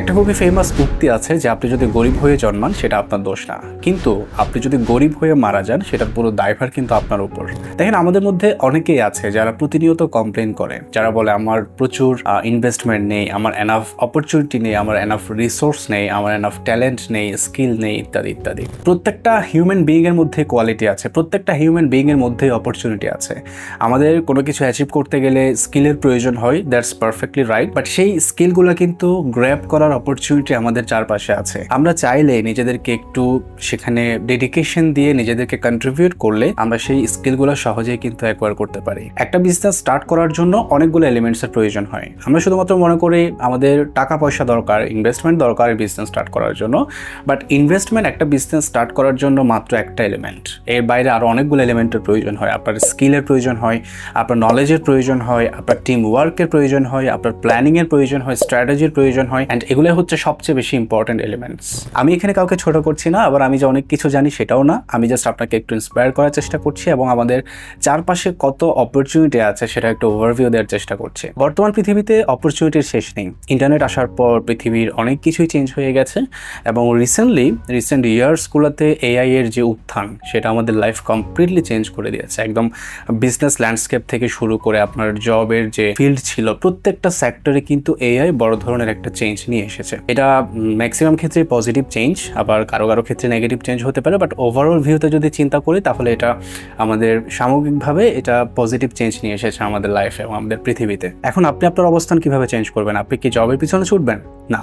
একটা খুবই ফেমাস উক্তি আছে যে আপনি যদি গরিব হয়ে জন্মান, সেটা আপনার দোষ না। কিন্তু আপনি যদি গরিব হয়ে মারা যান, সেটার পুরো দায়ভার কিন্তু আপনার উপর। দেখেন, আমাদের মধ্যে অনেকেই আছে যারা প্রতিনিয়ত কমপ্লেন করে। যারা বলে, আমার প্রচুর ইনভেস্টমেন্ট নেই, আমার এনাফ অপরচুনিটি নেই, আমার এনাফ রিসোর্স নেই, আমার এনাফ ট্যালেন্ট নেই স্কিল নেই, ইত্যাদি ইত্যাদি। প্রত্যেকটা হিউম্যান বিইং এর মধ্যে কোয়ালিটি আছে, প্রত্যেকটা হিউম্যান বিইং এর মধ্যে অপরচুনিটি আছে। আমাদের কোনো কিছু অ্যাচিভ করতে গেলে স্কিলের প্রয়োজন হয় দ্যাটস পারফেক্টলি রাইট বাট সেই স্কিলগুলো কিন্তু গ্র্যাপ করার অপরচুনিটি আমাদের চারপাশে আছে। আমরা চাইলে নিজেদেরকে একটু সেখানে ডেডিকেশন দিয়ে নিজেদেরকে কন্ট্রিবিউট করলে আমরা সেই স্কিলগুলো সহজেই কিন্তু অ্যাকোয়ার করতে পারি। একটা বিজনেস স্টার্ট করার জন্য অনেকগুলো এলিমেন্টসের প্রয়োজন হয়। আমরা শুধুমাত্র মনে করি আমাদের টাকা পয়সা দরকার ইনভেস্টমেন্ট দরকার বিজনেস স্টার্ট করার জন্য। বাট ইনভেস্টমেন্ট একটা বিজনেস স্টার্ট করার জন্য মাত্র একটা এলিমেন্ট এর বাইরে আরও অনেকগুলো এলিমেন্টের প্রয়োজন হয়। আপনার স্কিলের প্রয়োজন হয়, আপনার নলেজের প্রয়োজন হয়, আপনার টিম ওয়ার্কের প্রয়োজন হয়, আপনার প্ল্যানিংয়ের প্রয়োজন হয় স্ট্র্যাটেজির প্রয়োজন হয় অ্যান্ড এগুলো হচ্ছে সবচেয়ে বেশি ইম্পর্টেন্ট এলিমেন্টস আমি এখানে কাউকে ছোট করছি না, আবার আমি যে অনেক কিছু জানি সেটাও না। আমি জাস্ট আপনাকে একটু ইন্সপায়ার করার চেষ্টা করছি এবং আমাদের চারপাশে কত অপরচুনিটি আছে সেটা একটু ওভারভিউ দেওয়ার চেষ্টা করছি। বর্তমান পৃথিবীতে অপরচুনিটির শেষ নেই। ইন্টারনেট আসার পর পৃথিবীর অনেক কিছুই চেঞ্জ হয়ে গেছে এবং রিসেন্টলি রিসেন্ট ইয়ার্সগুলোতে এআই এর যে উত্থান, সেটা আমাদের লাইফ কমপ্লিটলি চেঞ্জ করে দিয়েছে। একদম বিজনেস ল্যান্ডস্কেপ থেকে শুরু করে আপনার জবের যে ফিল্ড ছিল, প্রত্যেকটা সেক্টরে কিন্তু এআই বড় ধরনের একটা চেঞ্জ নিয়ে এসেছে। এটা ম্যাক্সিমাম ক্ষেত্রে পজিটিভ চেঞ্জ আবার কারও কারও ক্ষেত্রে নেগেটিভ চেঞ্জ হতে পারে বাট ওভারঅল ভিউতে যদি চিন্তা করি, তাহলে এটা আমাদের সামগ্রিকভাবে এটা পজিটিভ চেঞ্জ নিয়ে এসেছে আমাদের লাইফে এবং আমাদের পৃথিবীতে। এখন আপনি আপনার অবস্থান কীভাবে চেঞ্জ করবেন? আপনি কি জবের পিছনে ছুটবেন? না।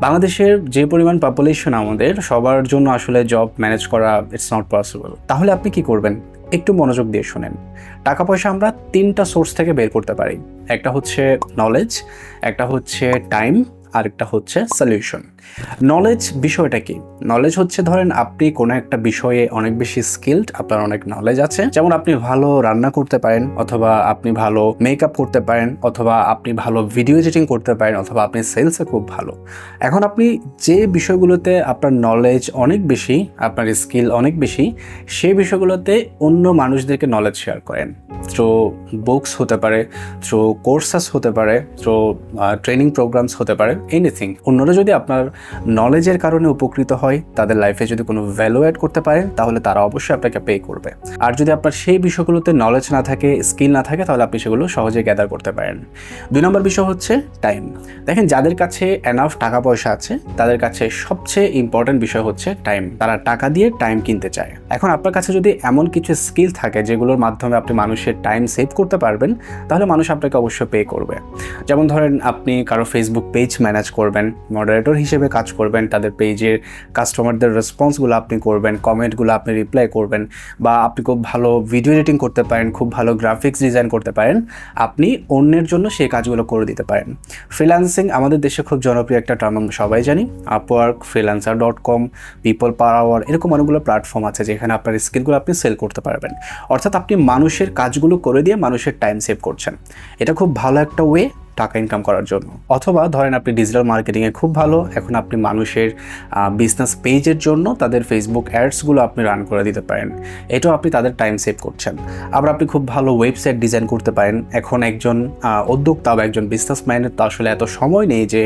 বাংলাদেশের যে পরিমাণ পপুলেশন আমাদের, সবার জন্য আসলে জব ম্যানেজ করা ইটস নট পসিবল তাহলে আপনি কি করবেন? একটু মনোযোগ দিয়ে শোনেন। টাকা পয়সা আমরা তিনটা সোর্স থেকে বের করতে পারি। একটা হচ্ছে নলেজ একটা হচ্ছে টাইম আরেকটা হচ্ছে সলিউশন নলেজ বিষয়টা কি? নলেজ হচ্ছে ধরেন আপনি কোনো একটা বিষয়ে অনেক বেশি স্কিলড আপনার অনেক নলেজ আছে। যেমন আপনি ভালো রান্না করতে পারেন, অথবা আপনি ভালো মেকআপ করতে পারেন, অথবা আপনি ভালো ভিডিও এডিটিং করতে পারেন, অথবা আপনি সেলসে খুব ভালো। এখন আপনি যে বিষয়গুলোতে আপনার নলেজ অনেক বেশি, আপনার স্কিল অনেক বেশি সেই বিষয়গুলোতে অন্য মানুষদেরকে নলেজ শেয়ার করেন। থ্রো বুকস হতে পারে থ্রো কোর্সেস হতে পারে থ্রো ট্রেনিং প্রোগ্রামস হতে পারে এনিথিং অন্যরা যদি আপনার নলেজের কারণে উপকৃত হয়, তাদের লাইফে যদি কোনো ভ্যালু অ্যাড করতে পারেন, তাহলে তারা অবশ্যই আপনাকে পে করবে। আর যদি আপনার সেই বিষয়গুলোতে নলেজ না থাকে স্কিল না থাকে, তাহলে আপনি সেগুলো সহজে গ্যাদার করতে পারেন। দুই নম্বর বিষয় হচ্ছে টাইম দেখেন, যাদের কাছে এনাফ টাকা পয়সা আছে, তাদের কাছে সবচেয়ে ইম্পর্টেন্ট বিষয় হচ্ছে টাইম তারা টাকা দিয়ে টাইম কিনতে চায়। এখন আপনার কাছে যদি এমন কিছু স্কিল থাকে, যেগুলোর মাধ্যমে আপনি মানুষের টাইম সেভ করতে পারবেন, তাহলে মানুষ আপনাকে অবশ্যই পে করবে। যেমন ধরেন আপনি কারও ফেসবুক পেজ ম্যানেজ করবেন মডারেটর হিসেবে কাজ করবেন, তাদের পেজের কাস্টমারদের রেসপন্সগুলো আপনি করবেন কমেন্টগুলো আপনি রিপ্লাই করবেন, বা আপনি খুব ভালো ভিডিও এডিটিং করতে পারেন, খুব ভালো গ্রাফিক্স ডিজাইন করতে পারেন, আপনি অন্যের জন্য সেই কাজগুলো করে দিতে পারেন। ফ্রিল্যান্সিং আমাদের দেশে খুব জনপ্রিয় একটা টার্ম আমরা সবাই জানি Upwork Freelancer dot com People Per Hour এরকম অনেকগুলো প্ল্যাটফর্ম আছে যেখানে আপনার স্কিলগুলো আপনি সেল করতে পারবেন। অর্থাৎ আপনি মানুষের কাজগুলো করে দিয়ে মানুষের টাইম সেভ করছেন। এটা খুব ভালো একটা ওয়ে টাকা ইনকাম করার জন্য। অথবা ধরেন আপনি ডিজিটাল মার্কেটিংয়ে খুব ভালো, এখন আপনি মানুষের বিজনেস পেজের জন্য তাদের ফেসবুক অ্যাডসগুলো আপনি রান করে দিতে পারেন। এটাও আপনি তাদের টাইম সেভ করছেন। আবার আপনি খুব ভালো ওয়েবসাইট ডিজাইন করতে পারেন। এখন একজন উদ্যোক্তা বা একজন বিজনেসম্যানের তো আসলে এত সময় নেই যে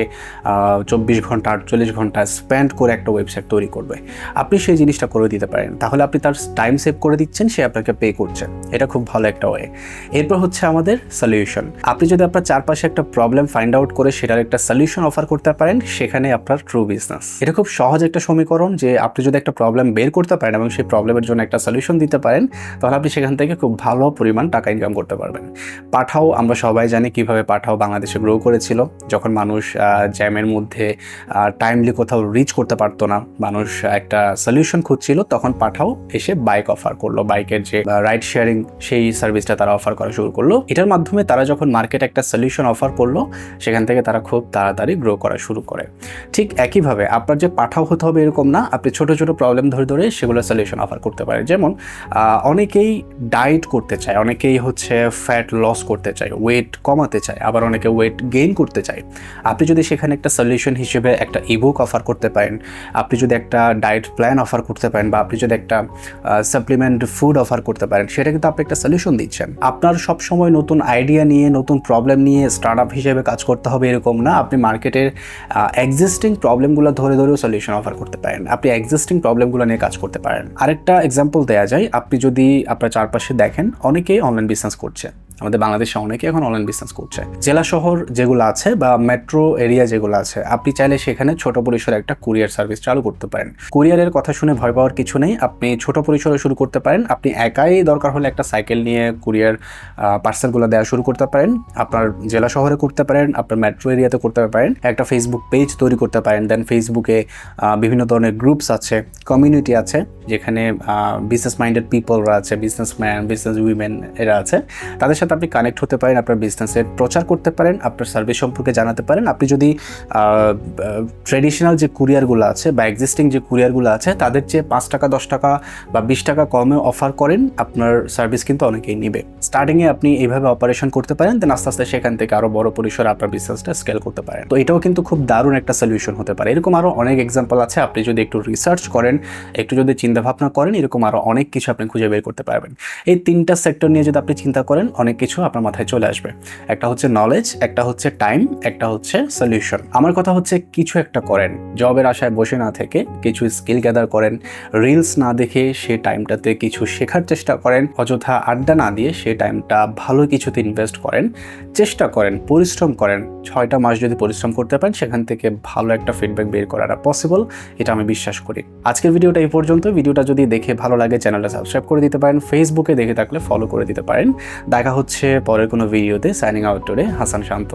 চব্বিশ ঘণ্টা, আটচল্লিশ ঘণ্টা স্পেন্ড করে একটা ওয়েবসাইট তৈরি করবে। আপনি সেই জিনিসটা করে দিতে পারেন। তাহলে আপনি তার টাইম সেভ করে দিচ্ছেন, সে আপনাকে পে করছে। এটা খুব ভালো একটা ওয়ে এরপর হচ্ছে আমাদের সলিউশন আপনি যদি আপনার চারপাশে একটা প্রবলেম ফাইন্ড আউট করে সেটার একটা সলিউশন অফার করতে পারেন, সেখানে আপনার ট্রু বিজনেস এটা খুব সহজ একটা সমীকরণ যে আপনি যদি একটা প্রবলেম বের করতে পারেন এবং সেই প্রবলেমের জন্য একটা সলিউশন দিতে পারেন, তাহলে আপনি সেখান থেকে খুব ভালো পরিমাণ টাকা ইনকাম করতে পারবেন। পাঠাও, আমরা সবাই জানি কীভাবে পাঠাও বাংলাদেশে গ্রো করেছিল। যখন মানুষ জ্যামের মধ্যে টাইমলি কোথাও রিচ করতে পারতো না, মানুষ একটা সলিউশন খুঁজছিল, তখন পাঠাও এসে বাইক অফার করল। বাইকের যে রাইড শেয়ারিং সেই সার্ভিসটা তারা অফার করা শুরু করল। এটার মাধ্যমে তারা যখন মার্কেটে একটা সলিউশন অফার করল, সেখান থেকে তারা খুব তাড়াতাড়ি গ্রো করা শুরু করে। ঠিক একইভাবে আপনার যে পাঠাও হতে হবে এরকম না, আপনি ছোট ছোট প্রবলেম ধরে ধরে সেগুলো সলিউশন অফার করতে পারেন। যেমন অনেকেই ডায়েট করতে চায়, অনেকেই হচ্ছে ফ্যাট লস করতে চায় ওয়েট কমাতে চায়, আবার অনেকে ওয়েট গেইন করতে চায়। আপনি যদি সেখানে একটা সলিউশন হিসেবে একটা ইবুক অফার করতে পারেন, আপনি যদি একটা ডায়েট প্ল্যান অফার করতে পারেন, বা আপনি যদি একটা সাপ্লিমেন্ট ফুড অফার করতে পারেন, সেটা কিন্তু আপনি একটা সলিউশন দিচ্ছেন। আপনার সবসময় নতুন আইডিয়া নিয়ে, নতুন প্রবলেম নিয়ে স্টার্ট স্টার্ট আপ হিসেবে কাজ করতে হবে এরকম না। আপনি মার্কেটের এক্সিস্টিং প্রবলেমগুলো ধরে ধরেও সলিউশন অফার করতে পারেন। আপনি এক্সিস্টিং প্রবলেমগুলো নিয়ে কাজ করতে পারেন। আরেকটা এক্সাম্পল দেওয়া যায়। আপনি যদি আপনার চারপাশে দেখেন, অনেকেই অনলাইন বিজনেস করছে। আমাদের বাংলাদেশে অনেকে এখন অনলাইন বিজনেস করছে। জেলা শহর যেগুলো আছে বা মেট্রো এরিয়া যেগুলো আছে, আপনি চাইলে সেখানে ছোট পরিসরে একটা কুরিয়ার সার্ভিস চালু করতে পারেন। কুরিয়ারের কথা শুনে ভয় পাওয়ার কিছু নেই, আপনি ছোট পরিসরে শুরু করতে পারেন। আপনি একাই দরকার হলে একটা সাইকেল নিয়ে কুরিয়ার পার্সেলগুলো দেওয়া শুরু করতে পারেন। আপনার জেলা শহরে করতে পারেন, আপনার মেট্রো এরিয়াতে করতে পারেন। একটা ফেসবুক পেজ তৈরি করতে পারেন। দেন ফেসবুকে বিভিন্ন ধরনের গ্রুপস আছে কমিউনিটি আছে। যেখানে বিজনেস মাইন্ডেড পিপলরা আছে বিজনেসম্যান বিজনেস উইমেন এরা আছে, তাদের সাথে আপনি কানেক্ট হতে পারেন, আপনার বিজনেসের প্রচার করতে পারেন, আপনার সার্ভিস সম্পর্কে জানাতে পারেন। আপনি যদি ট্রেডিশনাল যে কুরিয়ারগুলো আছে বা এক্সিস্টিং যে কুরিয়ারগুলো আছে, তাদের চেয়ে পাঁচ টাকা, দশ টাকা বা বিশ টাকা কমে অফার করেন, আপনার সার্ভিস কিন্তু অনেকেই নিবে। স্টার্টিংয়ে আপনি এইভাবে অপারেশন করতে পারেন দেন আস্তে আস্তে সেখান থেকে আরও বড় পরিসরে আপনার বিজনেসটা স্কেল করতে পারেন। তো এটাও কিন্তু খুব দারুণ একটা সলিউশন হতে পারে। এরকম আরও অনেক এক্সাম্পল আছে, আপনি যদি একটু রিসার্চ করেন, একটু যদি চিন্তা ভাবনা করেন, এরকম আরও অনেক কিছু আপনি খুঁজে বের করতে পারবেন। এই তিনটা সেক্টর নিয়ে যদি আপনি চিন্তা করেন, অনেক কিছু আপনার মাথায় চলে আসবে। একটা হচ্ছে নলেজ একটা হচ্ছে টাইম একটা হচ্ছে সলিউশন আমার কথা হচ্ছে, কিছু একটা করেন। জবের আশায় বসে না থেকে কিছু স্কিল গ্যাদার করেন। রিলস না দেখে সে টাইমটাতে কিছু শেখার চেষ্টা করেন। অযথা আড্ডা না দিয়ে সে টাইমটা ভালো কিছুতে ইনভেস্ট করেন। চেষ্টা করেন, পরিশ্রম করেন। ছয়টা মাস যদি পরিশ্রম করতে পারেন, সেখান থেকে ভালো একটা ফিডব্যাক বের করাটা পসিবল এটা আমি বিশ্বাস করি। আজকের ভিডিওটা এই পর্যন্ত ভিডিওটা যদি দেখে ভালো লাগে, চ্যানেলটা সাবস্ক্রাইব করে দিতে পারেন। ফেসবুকে দেখে থাকলে ফলো করে দিতে পারেন। দেখা হচ্ছে পরের কোনো ভিডিওতে signing out today Hasan Shanto